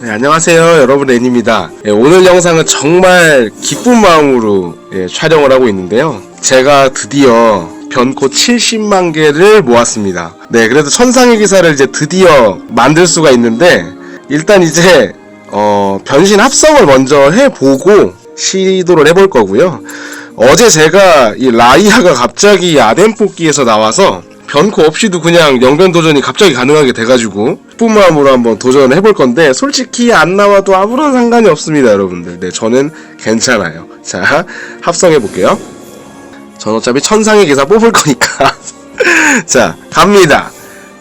네, 안녕하세요. 여러분 앤입니다. 예, 오늘 영상은 정말 기쁜 마음으로 예, 촬영을 하고 있는데요. 제가 드디어 변코 70만 개를 모았습니다. 네 그래도 천상의 기사를 이제 드디어 만들 수가 있는데 일단 이제 어, 변신 합성을 먼저 해보고 시도를 해볼 거고요. 어제 제가 이 라이아가 갑자기 아덴 뽑기에서 나와서 변코 없이도 그냥 영변 도전이 갑자기 가능하게 돼가지고 기쁜 마음으로 한번 도전을 해볼 건데 솔직히 안 나와도 아무런 상관이 없습니다 여러분들. 네 저는 괜찮아요. 자 합성해 볼게요. 전 어차피 천상의 기사 뽑을 거니까. 자 갑니다.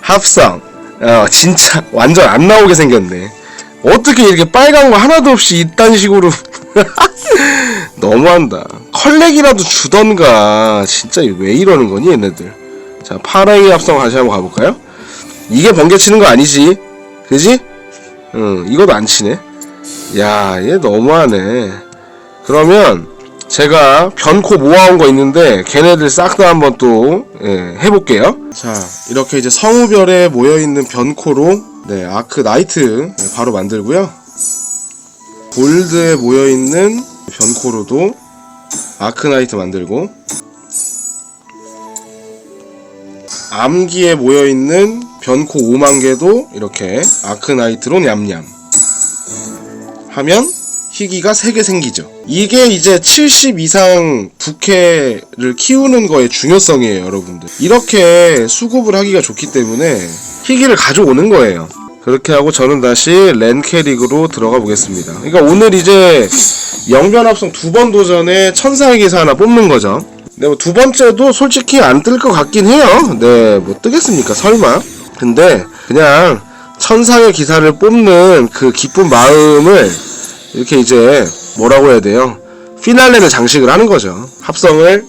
합성. 어 진짜 완전 안 나오게 생겼네. 어떻게 이렇게 빨간 거 하나도 없이 이딴 식으로 너무한다. 컬렉이라도 주던가. 진짜 왜 이러는 거니 얘네들 자 파랑이 합성 다시 한번 가볼까요? 이게 번개 치는 거 아니지? 그지? 응 이것도 안 치네 야 얘 너무하네 그러면 제가 변코 모아온 거 있는데 걔네들 싹 다 한번 또 예, 해볼게요 자 이렇게 이제 성우별에 모여있는 변코로 네 아크 나이트 네, 바로 만들고요 골드에 모여있는 변코로도 아크 나이트 만들고 암기에 모여있는 변코 5만 개도 이렇게 아크나이트로 냠냠. 하면 희귀가 3개 생기죠. 이게 이제 70 이상 부캐를 키우는 거의 중요성이에요 여러분들. 이렇게 수급을 하기가 좋기 때문에 희귀를 가져오는 거예요. 그렇게 하고 저는 다시 랜 캐릭으로 들어가 보겠습니다. 그러니까 오늘 이제 영변합성 두 번 도전에 천상의 기사 하나 뽑는 거죠 네, 뭐 두 번째도 솔직히 안 뜰 것 같긴 해요. 네, 뭐 뜨겠습니까? 설마. 근데 그냥 천상의 기사를 뽑는 그 기쁜 마음을 이렇게 이제 뭐라고 해야 돼요? 피날레는 장식을 하는 거죠. 합성을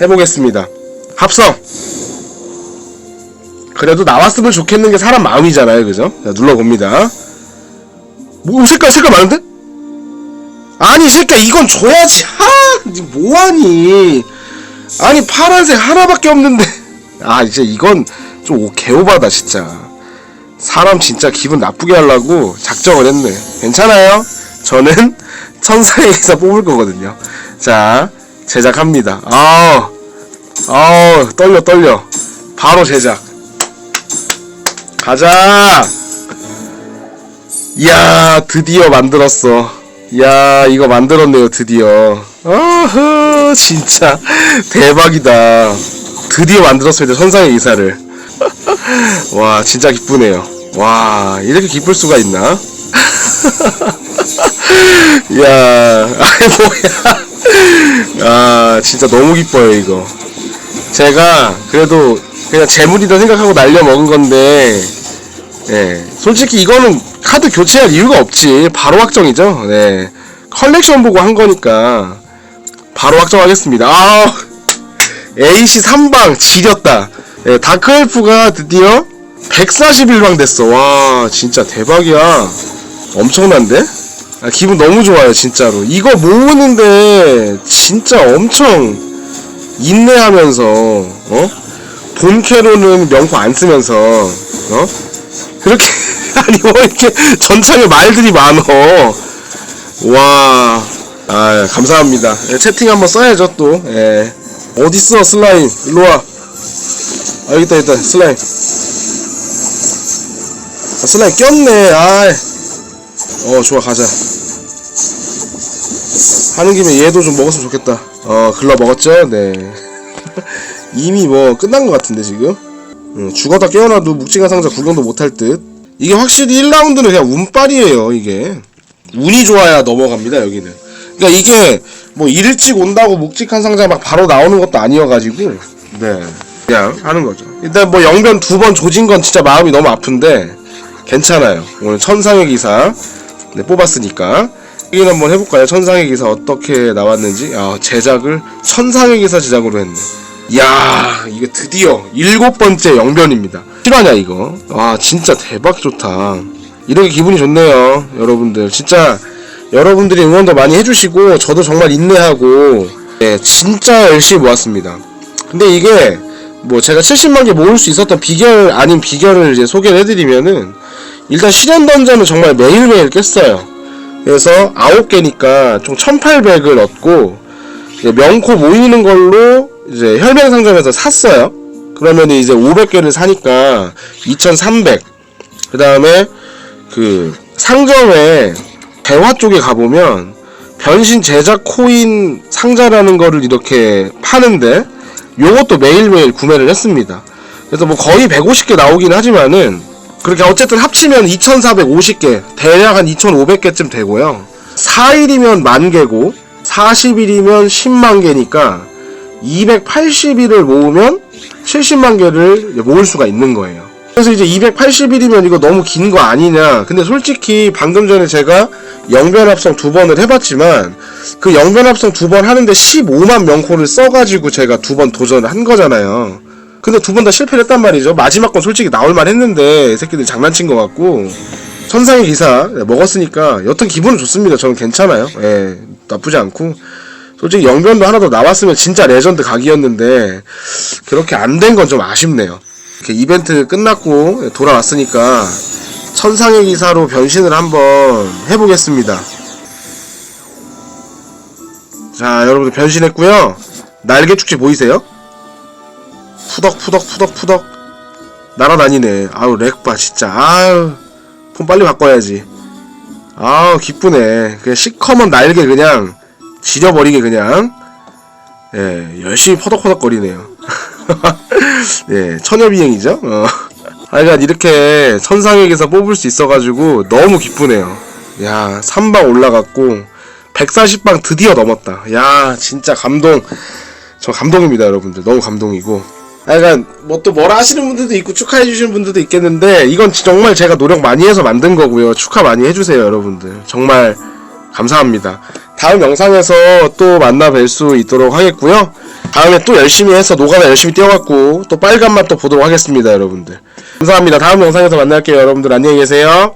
해보겠습니다. 합성! 그래도 나왔으면 좋겠는 게 사람 마음이잖아요. 그죠? 자, 눌러봅니다. 뭐, 색깔, 색깔 많은데? 아니, 이 새끼야, 이건 줘야지. 하! 니 뭐하니? 아니, 파란색 하나밖에 없는데. 아, 이제 이건 좀 오- 개오바다, 진짜. 사람 진짜 기분 나쁘게 하려고 작정을 했네. 괜찮아요? 저는 기사 뽑을 거거든요. 자, 제작합니다. 아우, 아우, 떨려, 떨려. 바로 제작. 가자! 이야, 드디어 만들었어. 이야, 이거 만들었네요, 드디어. 아흐, 진짜 대박이다. 드디어 만들었습니다, 천상의 이사를. 와, 진짜 기쁘네요. 와, 이렇게 기쁠 수가 있나? 이야, 아이, 뭐야. 아, 진짜 너무 기뻐요, 이거. 제가 그래도 그냥 재물이다 생각하고 날려 먹은 건데, 예, 솔직히 이거는 카드 교체할 이유가 없지. 바로 확정이죠. 네. 컬렉션 보고 한 거니까 바로 확정하겠습니다. 아, AC 3방 지렸다. 예, 다크엘프가 드디어 141방 됐어. 와, 진짜 대박이야. 엄청난데? 아, 기분 너무 좋아요, 진짜로. 이거 모으는데 진짜 엄청 인내하면서, 어? 본캐로는 명코 안 쓰면서, 어? 그렇게 아니 뭐 이렇게 전창에 말들이 많어. 와 아, 감사합니다. 예, 채팅 한번 써야죠 또. 예. 어딨어 슬라임? 일로와. 아 여기 있다 여기 있다 슬라임. 아, 슬라임 꼈네. 아어 좋아 가자. 하는 김에 얘도 좀 먹었으면 좋겠다. 어 글러 먹었죠? 네. 이미 뭐 끝난 것 같은데 지금? 응, 죽었다 깨어나도 묵직한 상자 구경도 못할 듯. 이게 확실히 1라운드는 그냥 운빨이에요, 이게. 운이 좋아야 넘어갑니다, 여기는. 그러니까 이게 뭐 일찍 온다고 묵직한 상자 막 바로 나오는 것도 아니어가지고, 네. 그냥 하는 거죠. 일단 뭐 영변 두 번 조진 건 진짜 마음이 너무 아픈데, 괜찮아요. 오늘 천상의 기사, 네, 뽑았으니까. 확인 한번 해볼까요? 천상의 기사 어떻게 나왔는지. 아, 제작을 천상의 기사 제작으로 했네. 이야 이게 드디어 일곱 번째 영변입니다. 실화냐 이거? 와 진짜 대박 좋다. 이렇게 기분이 좋네요 여러분들. 진짜 여러분들이 응원도 많이 해주시고 저도 정말 인내하고 네, 진짜 열심히 모았습니다. 근데 이게 뭐 제가 70만 개 모을 수 있었던 비결 아닌 비결을 이제 소개를 해드리면은 일단 실현 던전은 정말 매일매일 깼어요. 그래서 9개니까 총 1800을 얻고 명코 모이는 걸로 이제 혈맹 상점에서 샀어요. 그러면 이제 500개를 사니까 2300. 그 다음에 그 상점에 대화 쪽에 가보면 변신 제작 코인 상자라는 거를 이렇게 파는데 요것도 매일매일 구매를 했습니다. 그래서 뭐 거의 150개 나오긴 하지만은 그렇게 어쨌든 합치면 2450개 대략 한 2500개쯤 되고요. 4일이면 만 개고 40일이면 10만 개니까 280일을 모으면 70만 개를 모을 수가 있는 거예요. 그래서 이제 280일이면 이거 너무 긴 거 아니냐. 근데 솔직히 방금 전에 제가 영변합성 두 번을 해봤지만 그 영변합성 두 번 하는데 15만 명코를 써가지고 제가 두 번 도전을 한 거잖아요. 근데 두 번 다 실패를 했단 말이죠. 마지막 건 솔직히 나올만 했는데 이 새끼들 장난친 것 같고 천상의 기사 먹었으니까 여튼 기분은 좋습니다. 저는 괜찮아요. 예, 나쁘지 않고 솔직히 영변도 하나 더 나왔으면 진짜 레전드 각이었는데 그렇게 안 된 건 좀 아쉽네요. 이렇게 이벤트 끝났고 돌아왔으니까 천상의 기사로 변신을 한번 해보겠습니다. 자, 여러분들 변신했고요. 날개 축제 보이세요? 푸덕 푸덕 푸덕 푸덕 날아다니네. 아우 렉바 진짜. 아유 폰 빨리 바꿔야지. 아우 기쁘네. 그냥 시커먼 날개 그냥 지려버리게 그냥 예 열심히 퍼덕퍼덕거리네요. 예 처녀비행이죠. 어. 하여간 이렇게 천상에게서 뽑을 수 있어가지고 너무 기쁘네요. 야 3방 올라갔고 140방 드디어 넘었다. 야 진짜 감동. 저 감동입니다 여러분들. 너무 감동이고. 하여간 뭐 또 뭐라 하시는 분들도 있고 축하해 주시는 분들도 있겠는데 이건 정말 제가 노력 많이 해서 만든 거고요. 축하 많이 해주세요 여러분들. 정말 감사합니다. 다음 영상에서 또 만나 뵐 수 있도록 하겠고요. 다음에 또 열심히 해서 노가다 열심히 뛰어갖고 또 빨간 맛또 보도록 하겠습니다 여러분들. 감사합니다. 다음 영상에서 만날게요 여러분들 안녕히 계세요.